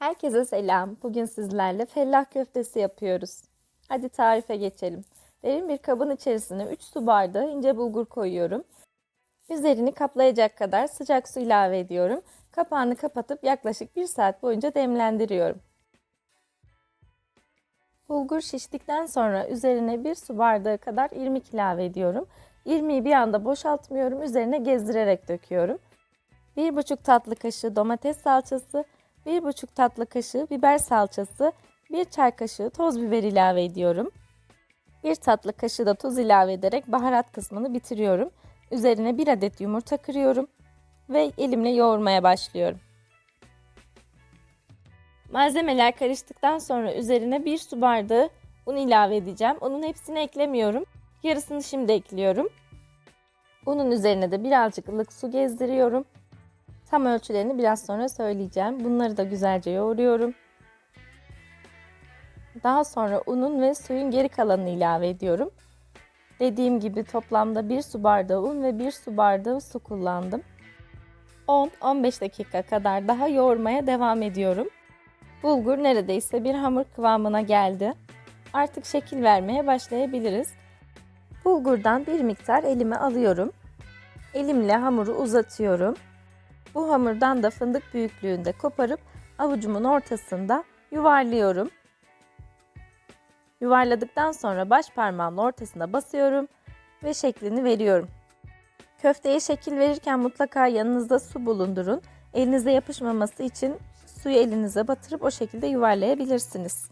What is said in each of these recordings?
Herkese selam. Bugün sizlerle fellah köftesi yapıyoruz. Hadi tarife geçelim. Derin bir kabın içerisine 3 su bardağı ince bulgur koyuyorum. Üzerini kaplayacak kadar sıcak su ilave ediyorum. Kapağını kapatıp yaklaşık 1 saat boyunca demlendiriyorum. Bulgur şiştikten sonra üzerine 1 su bardağı kadar irmik ilave ediyorum. İrmiği bir anda boşaltmıyorum. Üzerine gezdirerek döküyorum. 1,5 tatlı kaşığı domates salçası, 1,5 tatlı kaşığı biber salçası, 1 çay kaşığı toz biber ilave ediyorum. 1 tatlı kaşığı da tuz ilave ederek baharat kısmını bitiriyorum. Üzerine 1 adet yumurta kırıyorum ve elimle yoğurmaya başlıyorum. Malzemeler karıştıktan sonra üzerine 1 su bardağı un ilave edeceğim. Unun hepsini eklemiyorum. Yarısını şimdi ekliyorum. Unun üzerine de birazcık ılık su gezdiriyorum. Tam ölçülerini biraz sonra söyleyeceğim. Bunları da güzelce yoğuruyorum. Daha sonra unun ve suyun geri kalanını ilave ediyorum. Dediğim gibi toplamda 1 su bardağı un ve 1 su bardağı su kullandım. 10-15 dakika kadar daha yoğurmaya devam ediyorum. Bulgur neredeyse bir hamur kıvamına geldi. Artık şekil vermeye başlayabiliriz. Bulgurdan bir miktar elime alıyorum. Elimle hamuru uzatıyorum. Bu hamurdan da fındık büyüklüğünde koparıp avucumun ortasında yuvarlıyorum. Yuvarladıktan sonra baş parmağımla ortasına basıyorum ve şeklini veriyorum. Köfteye şekil verirken mutlaka yanınızda su bulundurun. Elinize yapışmaması için suyu elinize batırıp o şekilde yuvarlayabilirsiniz.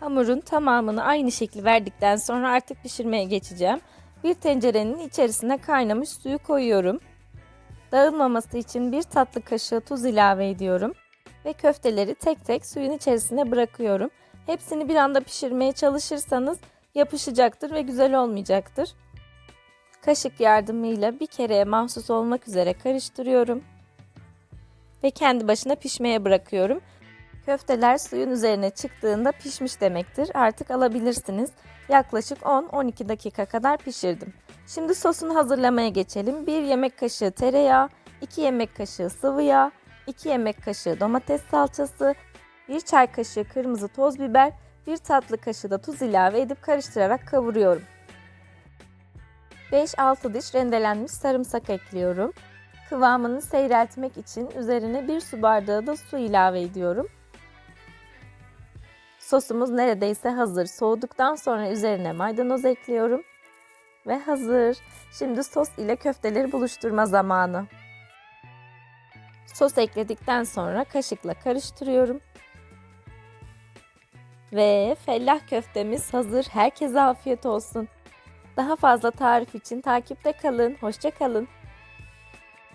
Hamurun tamamını aynı şekli verdikten sonra artık pişirmeye geçeceğim. Bir tencerenin içerisine kaynamış suyu koyuyorum. Dağılmaması için bir tatlı kaşığı tuz ilave ediyorum ve köfteleri tek tek suyun içerisine bırakıyorum. Hepsini bir anda pişirmeye çalışırsanız yapışacaktır ve güzel olmayacaktır. Kaşık yardımıyla bir kereye mahsus olmak üzere karıştırıyorum ve kendi başına pişmeye bırakıyorum. Köfteler suyun üzerine çıktığında pişmiş demektir. Artık alabilirsiniz. Yaklaşık 10-12 dakika kadar pişirdim. Şimdi sosunu hazırlamaya geçelim. 1 yemek kaşığı tereyağı, 2 yemek kaşığı sıvı yağ, 2 yemek kaşığı domates salçası, 1 çay kaşığı kırmızı toz biber, 1 tatlı kaşığı da tuz ilave edip karıştırarak kavuruyorum. 5-6 diş rendelenmiş sarımsak ekliyorum. Kıvamını seyreltmek için üzerine 1 su bardağı da su ilave ediyorum. Sosumuz neredeyse hazır. Soğuduktan sonra üzerine maydanoz ekliyorum. Ve hazır. Şimdi sos ile köfteleri buluşturma zamanı. Sos ekledikten sonra kaşıkla karıştırıyorum. Ve fellah köftemiz hazır. Herkese afiyet olsun. Daha fazla tarif için takipte kalın. Hoşça kalın.